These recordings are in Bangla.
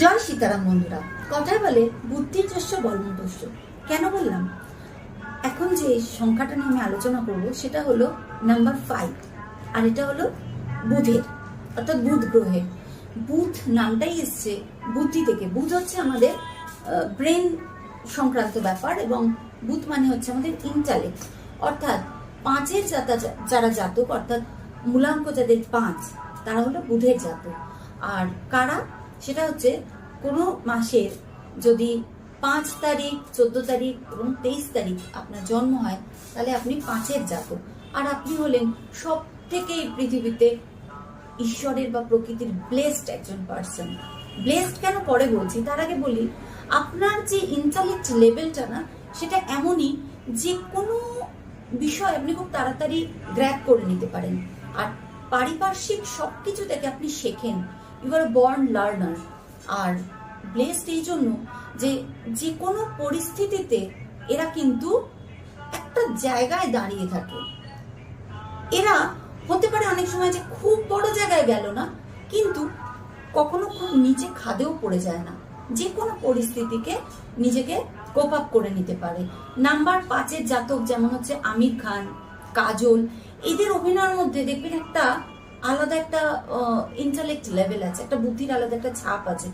জয় সীতারাম বন্ধুরা। কথায় বলে বুদ্ধির যস্য বলমদস্য কেন বললাম? এখন যে সংখ্যাটা নিয়ে আমি আলোচনা করব, সেটা হলো নাম্বার ফাইভ আর এটা হলো বুধের, অর্থাৎ বুধ গ্রহের। বুধ নামটাই এসছে বুদ্ধি থেকে। বুধ হচ্ছে আমাদের ব্রেন সংক্রান্ত ব্যাপার এবং বুধ মানে হচ্ছে আমাদের ইন্টালেক্ট অর্থাৎ পাঁচের জাতা যারা জাতক, অর্থাৎ মূলাঙ্ক যাদের পাঁচ, তারা হলো বুধের জাতক। আর কারা? সেটা হচ্ছে কোনো মাসের যদি পাঁচ তারিখ, চোদ্দ তারিখ এবং তেইশ তারিখ আপনার জন্ম হয়, তাহলে আপনি পাঁচের জাতক। আর আপনি হলেন সব থেকে এই পৃথিবীতে ঈশ্বরের বা প্রকৃতির ব্লেসড একজন পার্সন ব্লেসড কেন পরে বলছি? তার আগে বলি, আপনার যে ইন্টালেক্ট লেভেলটা না, সেটা এমনই যে কোনো বিষয় আপনি খুব তাড়াতাড়ি গ্র্যাপ করে নিতে পারেন। আর পারিপার্শ্বিক সব কিছু থেকে আপনি শেখেন। You are born learner R blessed এই জন্য যে যে কোনো পরিস্থিতিতে এরা কিন্তু একটা জায়গায় দাঁড়িয়ে থাকে। এরা হতে পারে অনেক সময় যে খুব বড় জায়গায় গেল না, কিন্তু কখনো খুব নিচে খাদেও পড়ে যায় না। যে কোনো পরিস্থিতিকে নিজেকে কোপ আপ করে নিতে পারে। নাম্বার পাঁচের জাতক যেমন হচ্ছে আমির খান, কাজল, এদের অভিনয়ের মধ্যে দেখবেন একটা আলাদা একটা ইন্টালেক্ট লেভেল আছে, একটা বুদ্ধির আলাদা একটা ছাপ আছে।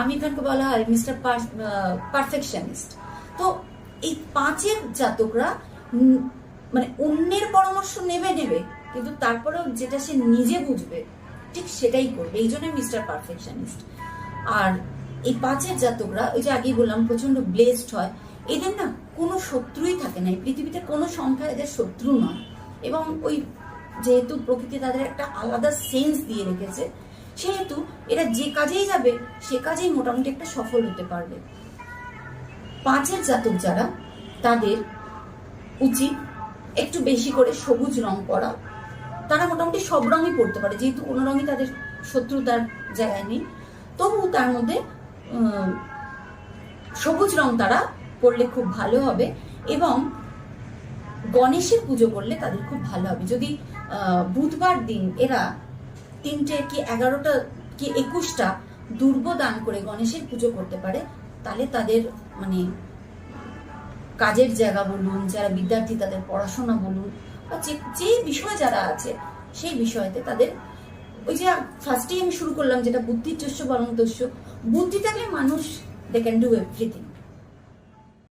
আমির খানকে বলা হয় মিস্টার পারফেকশনিস্ট তো এই পাঁচের জাতকরা মানে অন্যের পরামর্শ নেবে নেবে, কিন্তু তারপরেও যেটা সে নিজে বুঝবে, ঠিক সেটাই করবে। এই জন্য মিস্টার পারফেকশনিস্ট আর এই পাঁচের জাতকরা, ওই যে আগেই বললাম প্রচণ্ড ব্লেসড হয়। এদের না কোনো শত্রুই থাকে না। এই পৃথিবীতে কোনো সংখ্যা এদের শত্রু নয়। এবং ওই যেহেতু প্রকৃতি তাদের একটা আলাদা সেন্স দিয়ে রেখেছে, সেহেতু এরা যে কাজেই যাবে, সে কাজেই মোটামুটি একটা সফল হতে পারবে। পাঁচের জাতক যারা, তাদের উচিত একটু বেশি করে সবুজ রং করা তারা মোটামুটি সব রঙই পড়তে পারে, যেহেতু কোনো রঙই তাদের শত্রুতার জায়গায় নেই। তবু তার মধ্যে সবুজ রং তারা পরলে খুব ভালো হবে এবং গণেশের পুজো করলে তাদের খুব ভালো হবে। যদি বুধবার দিন এরা তিনটে কি এগারোটা কি একুশটা দুর্ব দান করে গণেশের পুজো করতে পারে, তাহলে তাদের মানে কাজের জায়গা বলুন, যারা বিদ্যার্থী তাদের পড়াশোনা বলুন, বা যে যে বিষয় যারা আছে, সেই বিষয়তে তাদের ওই যে ফার্স্টেই আমি শুরু করলাম যেটা বুদ্ধির চস্য বরং দস্য বুদ্ধি থাকলে মানুষ দে ক্যান ডু এভরিথিং